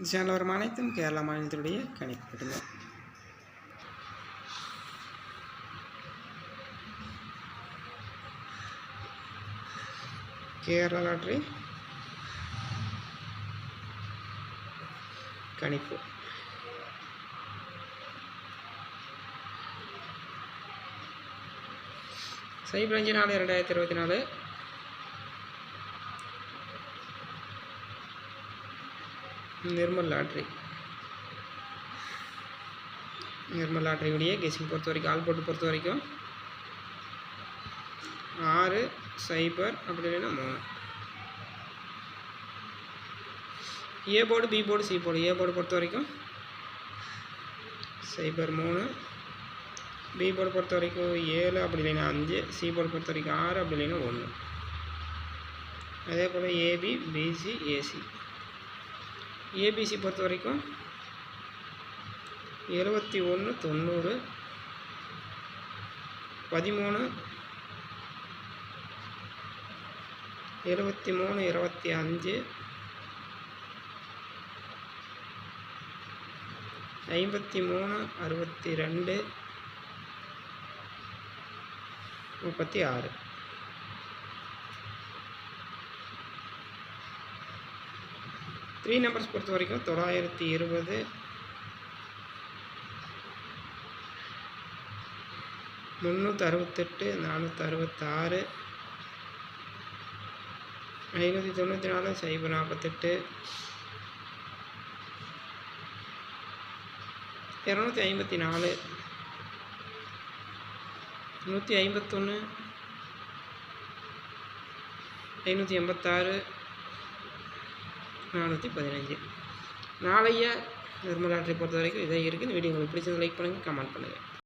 இந்த சேனல் வரும் அனைத்தும் கேரளா மாநிலத்தினுடைய கணிப்பு கேரளா லாட்ரி கணிப்பு. சைபர் நாலு ரெண்டாயிரத்தி இருபத்தி நாலு. நிர்மல் லாட்ரி. நிர்மல் லாட்ரியுடைய கெஸிங் பொறுத்த வரைக்கும் ஆல் போட்டு பொறுத்த வரைக்கும். ஆறு சைபர் அப்படி இல்லைன்னா மூணு. A board B board C board A board பொறுத்த வரைக்கும். சைபர் மூணு. பி போர்டு பொறுத்த வரைக்கும் ஏழு அப்படி இல்லைன்னா அஞ்சு. சி போர்டு பொறுத்த வரைக்கும் ஆறு அப்படி இல்லைன்னா ஒன்று. அதே போல் A B B C A C A B C பொறுத்த வரைக்கும் எழுபத்தி ஒன்று தொண்ணூறு பதிமூணு எழுபத்தி மூணு இருபத்தி அஞ்சு ஐம்பத்தி மூணு அறுபத்தி ரெண்டு முப்பத்தி ஆறு. த்ரீ நம்பர்ஸ் பொறுத்த வரைக்கும் தொள்ளாயிரத்தி இருபது. முந்நூற்றி அறுபத்தெட்டு நானூற்றி அறுபத்தாறு ஐநூற்றி தொண்ணூற்றி நாலு சைபர் நாற்பத்தெட்டு. இரநூத்தி ஐம்பத்தி நாலு. நூற்றி ஐம்பத்தொன்று ஐநூற்றி எண்பத்தாறு. நானூற்றி பதினஞ்சு. நாளைய நிர்மலாற்றை பொறுத்த வரைக்கும் இதை இருக்குது. இந்த வீடியோ உங்களுக்கு பிடிச்சது லைக் பண்ணுங்கள் கமெண்ட் பண்ணுங்கள்